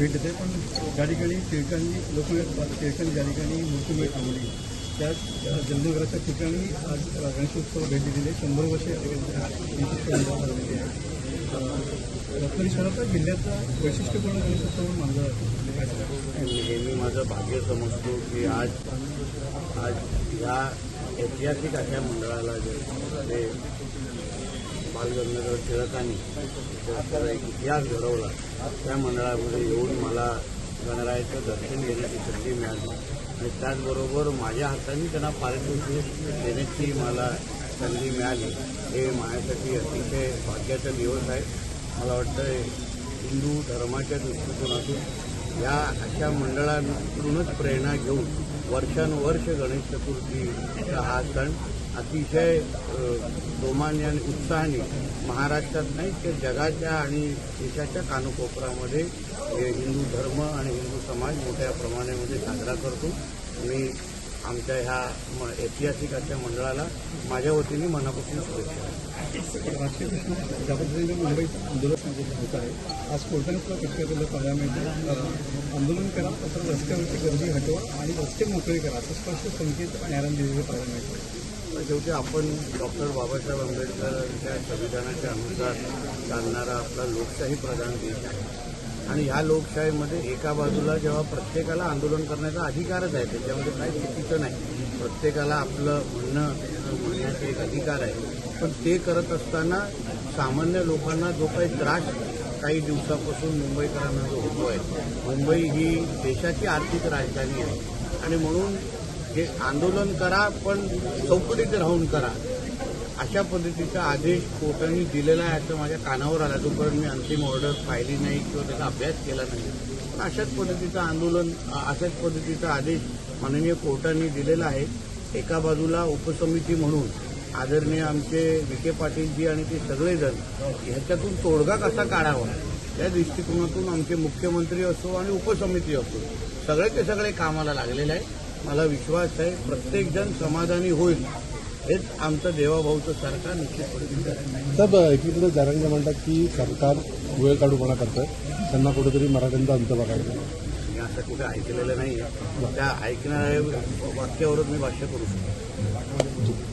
भेट देते पण ज्या ठिकाणी टिळकांनी लोकमान्य टिळकांनी ज्या ठिकाणी मूर्तिमय थांबली त्या जलनगराच्या ठिकाणी आज गणेशोत्सव भेट दिलेले शंभर वर्षे गणेशोत्सव झालेले आहे रत्नागिरी शहराचा जिल्ह्याचा वैशिष्ट्यपूर्ण गणेशोत्सव म्हणून मानला जातो. काय सांगाल? नेहमी माझं भाग्य समजतो की आज आज ह्या ऐतिहासिक अशा मंडळाला जे बालगंगाधर टिळकांनी एक इतिहास घडवला. त्या मंडळामध्ये येऊन मला गणरायाचं दर्शन घेण्याची संधी मिळाली. आणि त्याचबरोबर माझ्या हाताने त्यांना पारितोषिक देण्याची मला संधी मिळाली. हे माझ्यासाठी अतिशय भाग्याचा दिवस आहे. मला वाटतं हिंदू धर्माच्या दृष्टिकोनातून या अशा मंडळांकडूनच प्रेरणा घेऊन वर्षानुवर्ष गणेश चतुर्थीचा हा सण अतिशय रोमान्य जोमाने आणि उत्साहाने महाराष्ट्रात नाही तर जगाच्या आणि देशाच्या कानकोपऱ्यामध्ये हिंदू धर्म आणि हिंदू समाज मोठ्या प्रमाणामध्ये साजरा करतो. मी आमच्या ह्या म- ऐतिहासिक अशा मंडळाला माझ्या वतीने मनापासून शुभेच्छा. ज्या पद्धतीने मुंबईत आंदोलन होत आहे. आज कोर्टाने सुद्धा अं, आंदोलन करा तसंच रस्त्यावरची गर्दी हटवा आणि रस्ते मोकळे करा असं स्पष्ट संकेत न्यायालयाने दिलेलं पण शेवटी आपण डॉक्टर बाबासाहेब आंबेडकरांच्या संविधानाच्या अनुसार चालणारा आपला लोकशाही प्रधान देश आहे. आणि ह्या लोकशाहीमध्ये एका बाजूला जेव्हा प्रत्येकाला आंदोलन करण्याचा अधिकारच आहे त्याच्यामध्ये काही चुकीचं नाही. प्रत्येकाला आपलं म्हणणं म्हणण्याचा एक अधिकार आहे. पण ते करत असताना सामान्य लोकांना जो काही त्रास काही दिवसापासून मुंबईकरांना जो होतो आहे मुंबई ही देशाची आर्थिक राजधानी आहे. आणि म्हणून हे आंदोलन करा पण चौकटीत राहून करा. अशा पद्धतीचा आदेश कोर्टाने दिलेला आहे असं माझ्या कानावर आला. तोपर्यंत मी अंतिम ऑर्डर पाहिली नाही किंवा त्याचा अभ्यास केला नाही पण अशाच पद्धतीचं आंदोलन अशाच पद्धतीचा आदेश माननीय कोर्टाने दिलेला आहे. एका बाजूला उपसमिती म्हणून आदरणीय आमचे विखे पाटीलजी आणि ते सगळेजण ह्याच्यातून तोडगा कसा काढावा? त्या दृष्टिकोनातून आमचे मुख्यमंत्री असो आणि उपसमिती असो सगळे ते सगळे कामाला लागलेले आहे मला विश्वास आहे प्रत्येकजण समाधानी होईल. हेच आमचं देवाभाऊचं सरकार निश्चितपणे. साहेब एकीकडे जारंगे म्हणतात की सरकार वेळ काढूपणा करतं त्यांना कुठेतरी मराठ्यांचा अंत बघायचा. मी असं कुठे ऐकलेलं नाही त्या ऐकणाऱ्या वाक्यावरच मी भाष्य करू शकतो.